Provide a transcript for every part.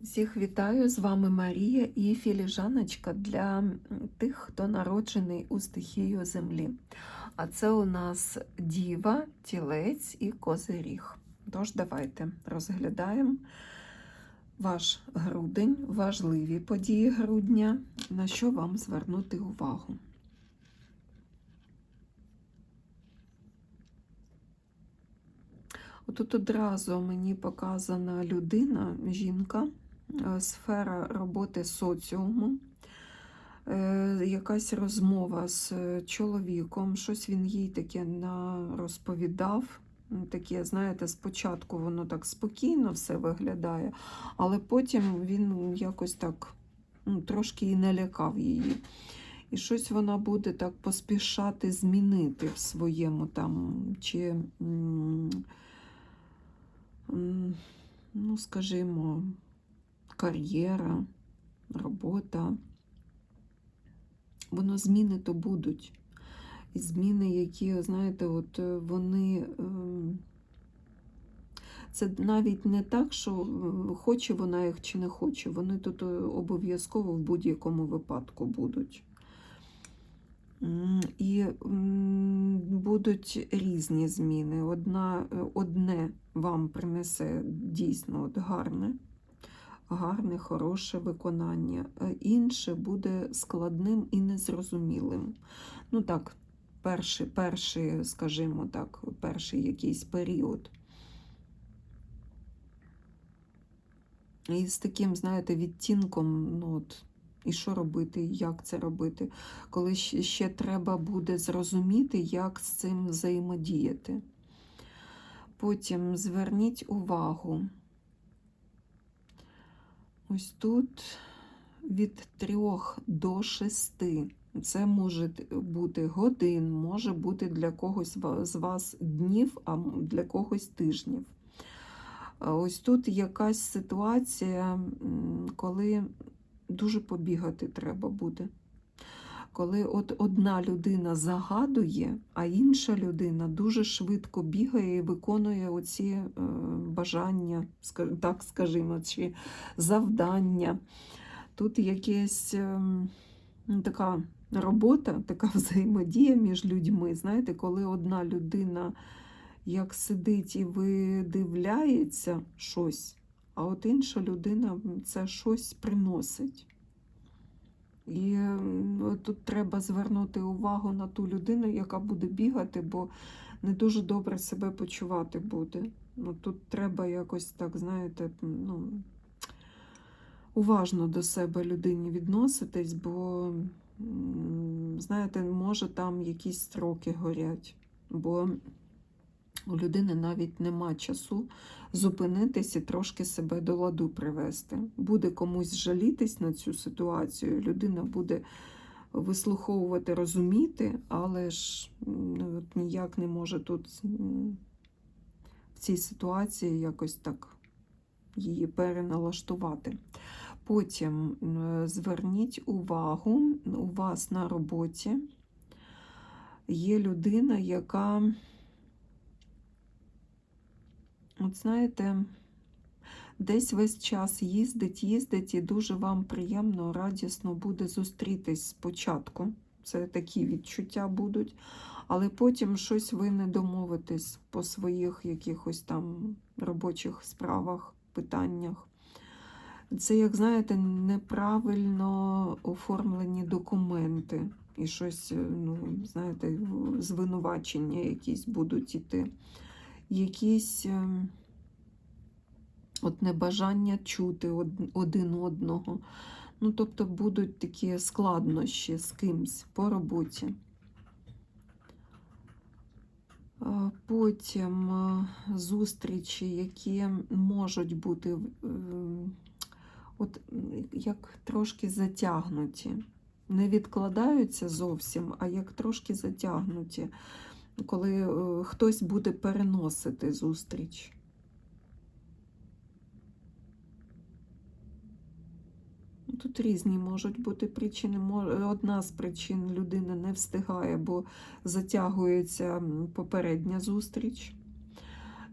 Всіх вітаю! З вами Марія і філіжаночка для тих, хто народжений у стихію землі. А це у нас діва, тілець і козиріг. Тож давайте розглядаємо ваш грудень, важливі події грудня, на що вам звернути увагу. Тут одразу мені показана людина, жінка, сфера роботи соціуму, е, якась розмова з чоловіком, щось він їй таке розповідав. Таке, знаєте, спочатку воно так спокійно все виглядає, але потім він якось так ну, трошки і налякав її. І щось вона буде так поспішати змінити в своєму там, чи ну, скажімо, кар'єра, робота. Воно зміни то будуть. Зміни, які, знаєте, от е, вони. Ем, це навіть не так, що е, хоче вона їх чи не хоче. Вони тут е, обов'язково в будь-якому випадку будуть. І будуть різні зміни. Одна, Одне вам принесе дійсно от гарне, гарне, хороше виконання, інше буде складним і незрозумілим. Ну так, перший, перший, скажімо так, перший якийсь період. І з таким, знаєте, відтінком, ну от, і що робити, як це робити, коли ще треба буде зрозуміти, як з цим взаємодіяти. Потім зверніть увагу. Ось тут від трьох до шести. Це може бути годин, може бути для когось з вас днів, а для когось тижнів. Ось тут якась ситуація, коли дуже побігати треба буде. Коли от одна людина загадує, а інша людина дуже швидко бігає і виконує оці е, бажання, так скажімо, чи завдання. Тут якась е, така робота, така взаємодія між людьми. Знаєте, коли одна людина як сидить і видивляється щось, а от інша людина це щось приносить. І тут треба звернути увагу на ту людину, яка буде бігати, бо не дуже добре себе почувати буде. Ну, Тут треба якось так, знаєте, ну, уважно до себе людині відноситись, бо, знаєте, може там якісь строки горять. бо у людини навіть нема часу зупинитись і трошки себе до ладу привести. Буде комусь жалітись на цю ситуацію, людина буде вислуховувати, розуміти, але ж ну, ніяк не може тут в цій ситуації якось так її переналаштувати. Потім зверніть увагу, у вас на роботі є людина, яка От знаєте, десь весь час їздить, їздить, і дуже вам приємно, радісно буде зустрітись спочатку. Це такі відчуття будуть, але потім щось ви не домовитесь по своїх якихось там робочих справах, питаннях. Це, як знаєте, неправильно оформлені документи. І щось, ну, знаєте, звинувачення якісь будуть іти якісь ем, от небажання чути один одного. Ну, тобто будуть такі складнощі з кимсь по роботі. Потім е, зустрічі, які можуть бути от як трошки затягнуті. Не відкладаються зовсім, а як трошки затягнуті коли е, хтось буде переносити зустріч. Тут різні можуть бути причини. Одна з причин людина не встигає, бо затягується попередня зустріч.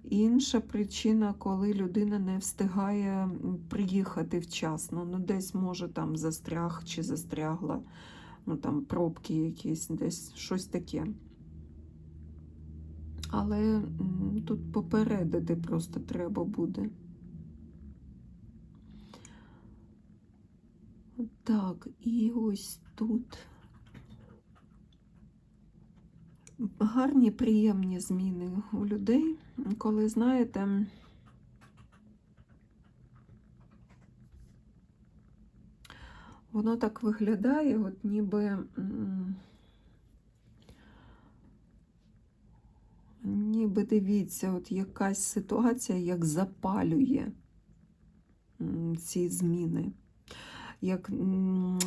Інша причина, коли людина не встигає приїхати вчасно. Ну, десь може там застряг чи застрягла, ну там пробки якісь, десь щось таке. Але тут попередити просто треба буде. Так, і ось тут. Гарні, приємні зміни у людей, коли, знаєте, воно так виглядає, от ніби. М, дивіться, от якась ситуація як запалює ці зміни. Як,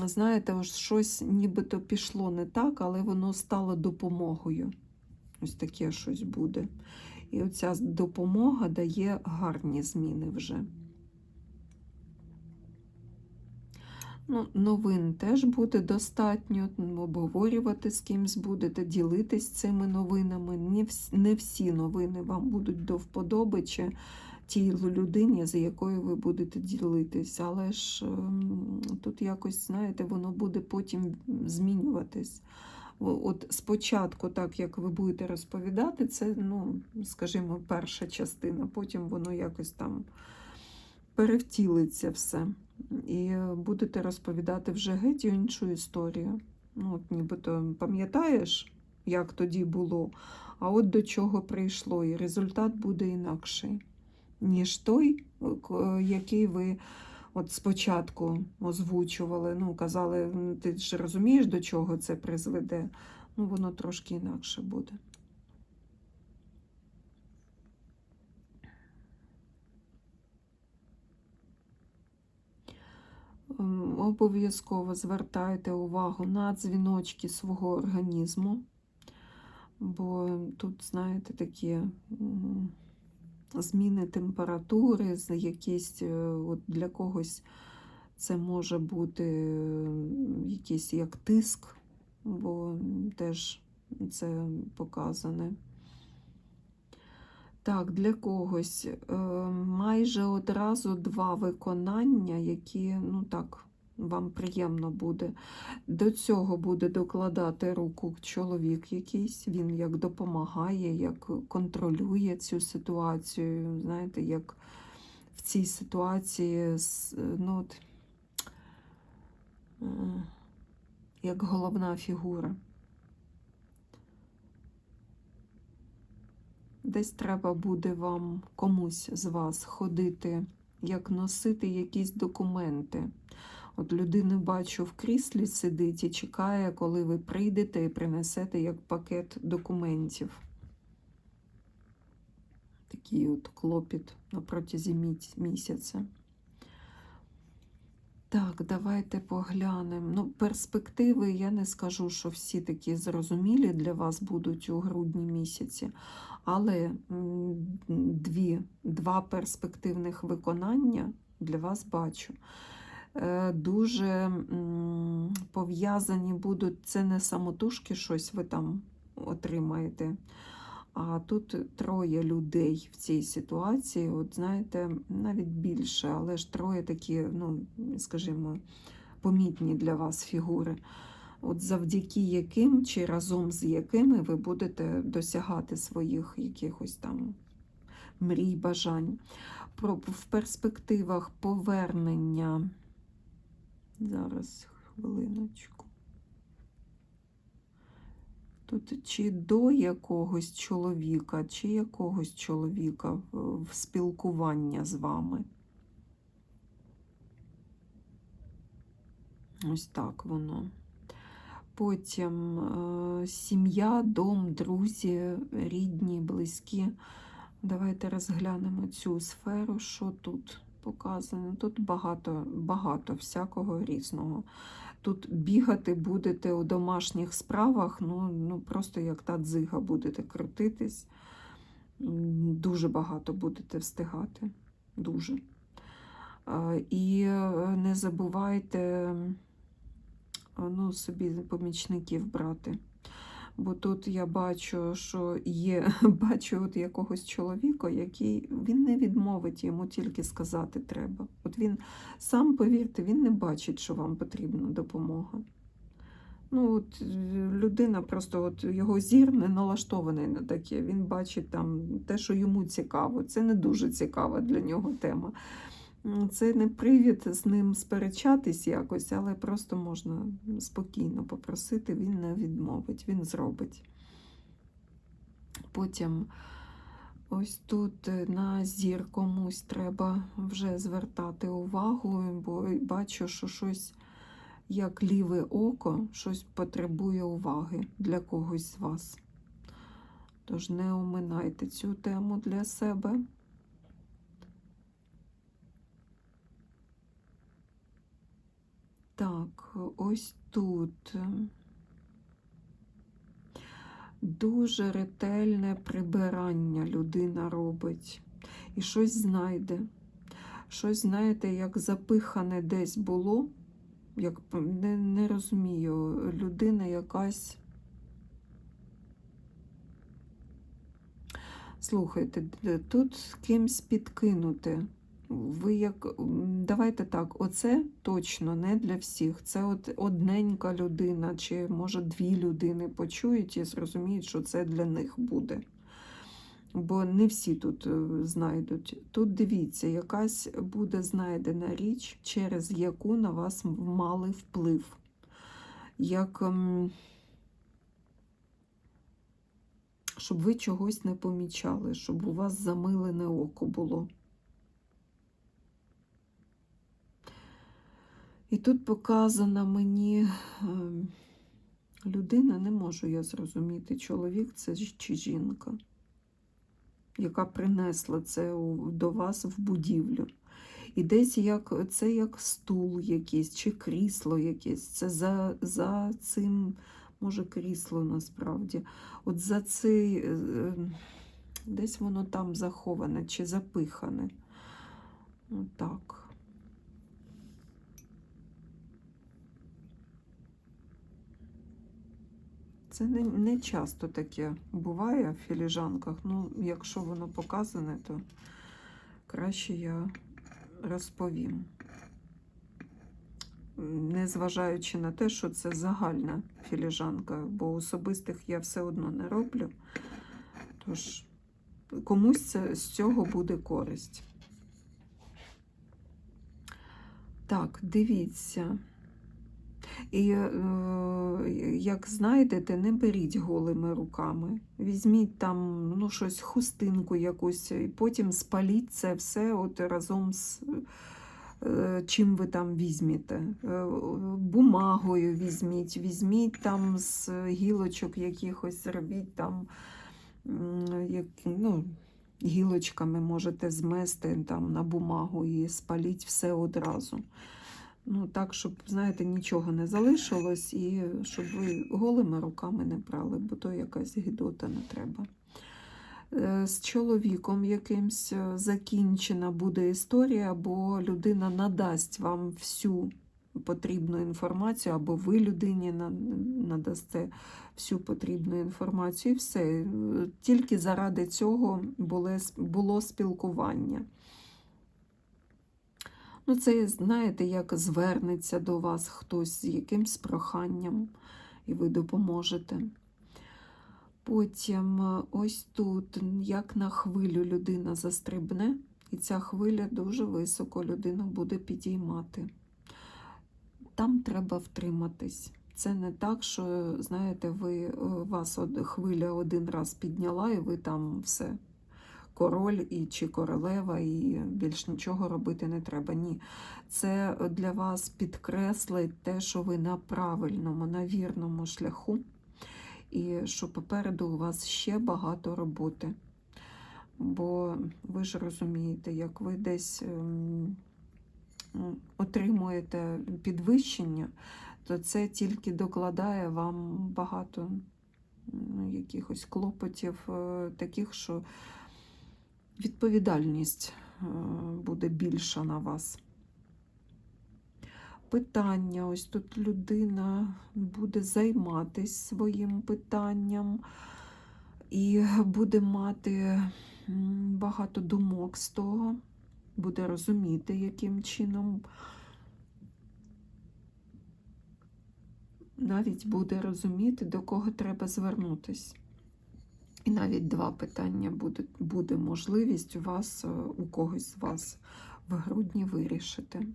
знаєте, ось щось нібито пішло не так, але воно стало допомогою. Ось таке щось буде. І оця допомога дає гарні зміни вже. Ну, новин теж буде достатньо, обговорювати з кимсь будете, ділитись цими новинами. Не всі, новини вам будуть до вподоби чи тій людині, з якою ви будете ділитись. Але ж ем, тут якось, знаєте, воно буде потім змінюватись. От спочатку, так як ви будете розповідати, це, ну, скажімо, перша частина, потім воно якось там перевтілиться все. І будете розповідати вже геть іншу історію. Ну, от нібито пам'ятаєш, як тоді було, а от до чого прийшло, і результат буде інакший, ніж той, який ви от спочатку озвучували. Ну, казали, ти ж розумієш, до чого це призведе. Ну, воно трошки інакше буде. Обов'язково звертайте увагу на дзвіночки свого організму, бо тут, знаєте, такі зміни температури, якісь е, от для когось це може бути якийсь як тиск, бо теж це показане. Так, для когось е, майже одразу два виконання, які, ну так, вам приємно буде. До цього буде докладати руку чоловік якийсь, він як допомагає, як контролює цю ситуацію. Знаєте, як в цій ситуації, ну, от, е, як головна фігура. Десь треба буде вам комусь з вас ходити, як носити якісь документи. От людину бачу в кріслі сидить і чекає, коли ви прийдете і принесете як пакет документів. Такий от клопіт на протязі місяця. Так, давайте поглянемо. Ну, перспективи я не скажу, що всі такі зрозумілі для вас будуть у грудні місяці, але дві, два перспективних виконання для вас бачу. Е, Дуже пов'язані будуть, це не самотужки щось ви там отримаєте. А тут троє людей в цій ситуації, от знаєте, навіть більше, але ж троє такі, ну, скажімо, помітні для вас фігури, от завдяки яким чи разом з якими ви будете досягати своїх якихось там мрій, бажань. В перспективах повернення. Зараз хвилиночку. Тут чи до якогось чоловіка, чи якогось чоловіка в, спілкування з вами. Ось так воно. Потім е, сім'я, дом, друзі, рідні, близькі. Давайте розглянемо цю сферу, що тут показано. Тут багато, багато всякого різного. Тут бігати будете у домашніх справах, ну, ну просто як та дзига будете крутитись. Дуже багато будете встигати. Дуже. І е, не забувайте ну, собі помічників брати. Бо тут я бачу, що є, бачу от якогось чоловіка, який він не відмовить, йому тільки сказати треба. От він сам, повірте, він не бачить, що вам потрібна допомога. Ну, от е, людина просто от його зір не налаштований на таке. Він бачить там те, що йому цікаво. Це не дуже цікава для нього тема. Це не привід з ним сперечатись якось, але просто можна спокійно попросити, він не відмовить, він зробить. Потім ось тут е, на зір комусь треба вже звертати увагу, бо бачу, що щось як ліве око, щось потребує уваги для когось з вас. Тож не оминайте цю тему для себе. Так, ось тут дуже ретельне прибирання людина робить і щось знайде. Щось, знаєте, як запихане десь було, як не, не розумію, людина якась. Слухайте, тут кимсь підкинути. Ви як давайте так, оце точно не для всіх. Це от одненька людина, чи може дві людини почують і зрозуміють, що це для них буде. Бо не всі тут е, знайдуть. Тут дивіться, якась буде знайдена річ, через яку на вас мали вплив. Як ем, щоб ви чогось не помічали, щоб у вас замилене око було. І тут показана мені ем, людина, не можу я зрозуміти, чоловік це чи жінка, яка принесла це до вас в будівлю. І десь як це як стул якийсь, чи крісло якесь. Це за, за цим, може, крісло насправді. От за цей, е, е, десь воно там заховане чи запихане. Отак. Це не, не часто таке буває в філіжанках. Ну, якщо воно показане, то краще я розповім. Незважаючи на те, що це загальна філіжанка, бо особистих я все одно не роблю. Тож комусь це, з цього буде користь. Так, дивіться. І е, як знайдете, не беріть голими руками. Візьміть там ну, щось, хустинку якусь, і потім спаліть це все от разом з е, чим ви там візьмете. Е, Бумагою візьміть, візьміть там з гілочок якихось, зробіть там як, ну, гілочками можете змести там на бумагу і спаліть все одразу. Ну, так, щоб, знаєте, нічого не залишилось, і щоб ви голими руками не брали, бо то якась гідота не треба. Е, З чоловіком якимсь е, закінчена буде історія, бо людина надасть вам всю потрібну інформацію, або ви людині надасте всю потрібну інформацію, і все. Е, Тільки заради цього було спілкування. Ну, це, знаєте, як звернеться до вас хтось з якимсь проханням, і ви допоможете. Потім е, ось тут, як на хвилю людина застрибне, і ця хвиля дуже високо людина буде підіймати. Там треба втриматись. Це не так, що, знаєте, ви, е, вас хвиля один раз підняла, і ви там все. Король і чи королева, і більш нічого робити не треба. Ні. Це для вас підкреслить те, що ви на правильному, на вірному шляху, і що попереду у вас ще багато роботи. Бо ви ж розумієте, як ви десь ем, отримуєте підвищення, то це тільки докладає вам багато ну, якихось клопотів, е, таких, що відповідальність е, буде більша на вас. питання. Ось тут людина буде займатися своїм питанням і буде мати багато думок з того, буде розуміти, яким чином. Навіть буде розуміти, до кого треба звернутися. І навіть два питання буде, буде можливість у вас, е, у когось з вас в грудні вирішити.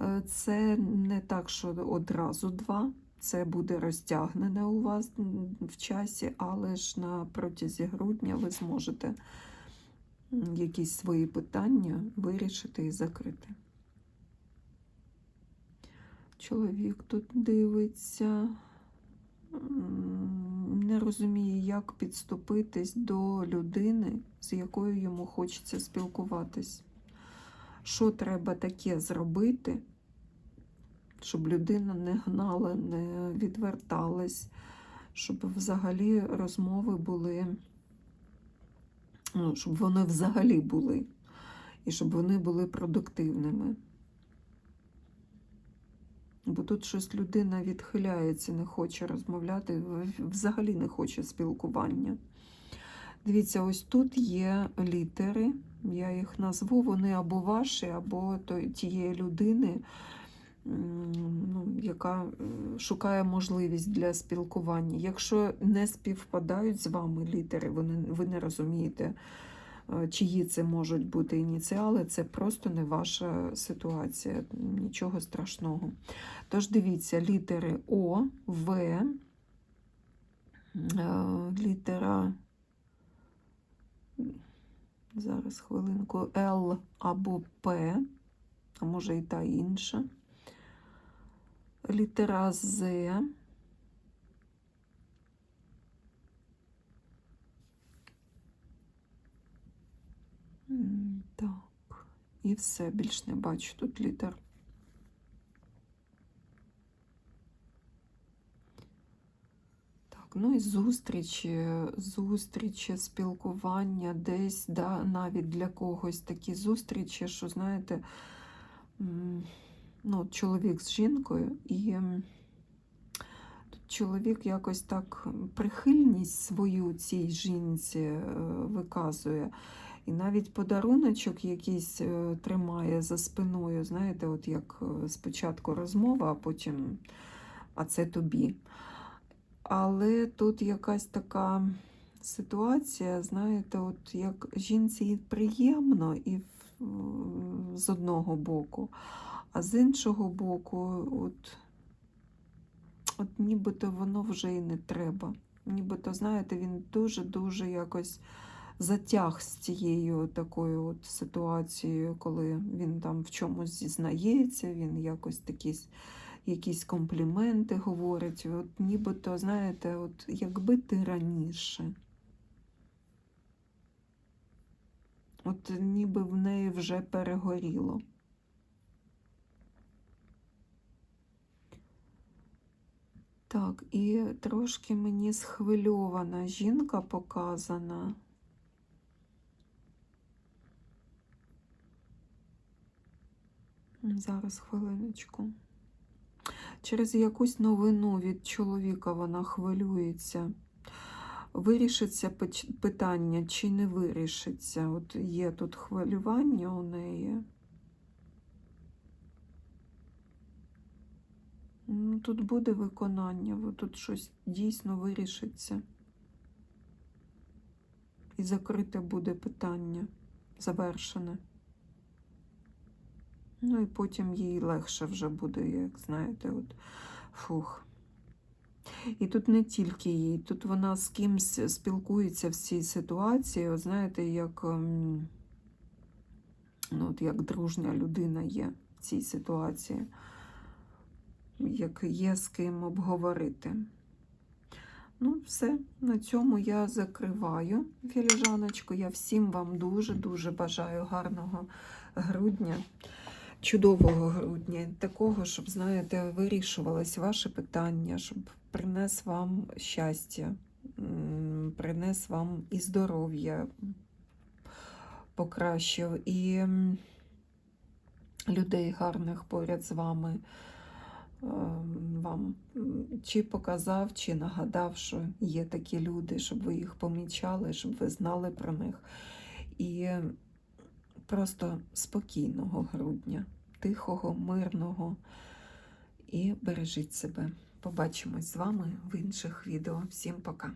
Е, Це не так, що одразу два. Це буде розтягнене у вас в часі, але ж на протязі грудня ви зможете якісь свої питання вирішити і закрити. Чоловік тут дивиться, не розуміє, як підступитись до людини, з якою йому хочеться спілкуватись. Що треба таке зробити, щоб людина не гнала, не відверталась, щоб взагалі розмови були, ну, щоб вони взагалі були, і щоб вони були продуктивними. Бо тут щось людина відхиляється, не хоче розмовляти, взагалі не хоче спілкування. Дивіться, ось тут є літери, я їх назву, вони або ваші, або тієї людини, ну, яка шукає можливість для спілкування. Якщо не співпадають з вами літери, ви не, ви не розумієте, чиї це можуть бути ініціали, це просто не ваша ситуація, нічого страшного. Тож дивіться, літери О, В, е, літера. Зараз хвилинку Л або П, а може і та інша. Літера З. Так, і все, більш не бачу тут літер. Ну і зустрічі, зустрічі, спілкування десь, да, навіть для когось такі зустрічі, що, знаєте, ну, чоловік з жінкою, і тут чоловік якось так прихильність свою цій жінці е, виказує. І навіть подаруночок якийсь е, тримає за спиною, знаєте, от як е, спочатку розмова, а потім, а це тобі. Але тут якась така ситуація, знаєте, от як жінці приємно і з одного боку, а з іншого боку, от, от нібито воно вже і не треба. Нібито, знаєте, він дуже-дуже якось затяг з цією такою от ситуацією, коли він там в чомусь зізнається, він якось такі якісь компліменти говорить. От нібито, знаєте, от якби ти раніше. От ніби в неї вже перегоріло. Так, і трошки мені схвильована жінка показана. Зараз хвилиночку. Через якусь новину від чоловіка вона хвилюється. Вирішиться питання чи не вирішиться? От є тут хвилювання у неї. Ну, тут буде виконання, тут щось дійсно вирішиться. І закрите буде питання, завершене. Ну і потім їй легше вже буде, як знаєте, от фух. І тут не тільки їй, тут вона з кимсь спілкується в цій ситуації, от знаєте, як, ем, ну, от як дружня людина є в цій ситуації, як є з ким обговорити. Ну, все, на цьому я закриваю філіжаночку. Я всім вам дуже-дуже бажаю гарного грудня чудового грудня, такого, щоб, знаєте, вирішувалось ваше питання, щоб принес вам щастя, принес вам і здоров'я покращив, і людей гарних поряд з вами е, вам чи показав, чи нагадав, що є такі люди, щоб ви їх помічали, щоб ви знали про них. І просто спокійного грудня, тихого, мирного. І бережіть себе. Побачимось з вами в інших відео. Всім пока!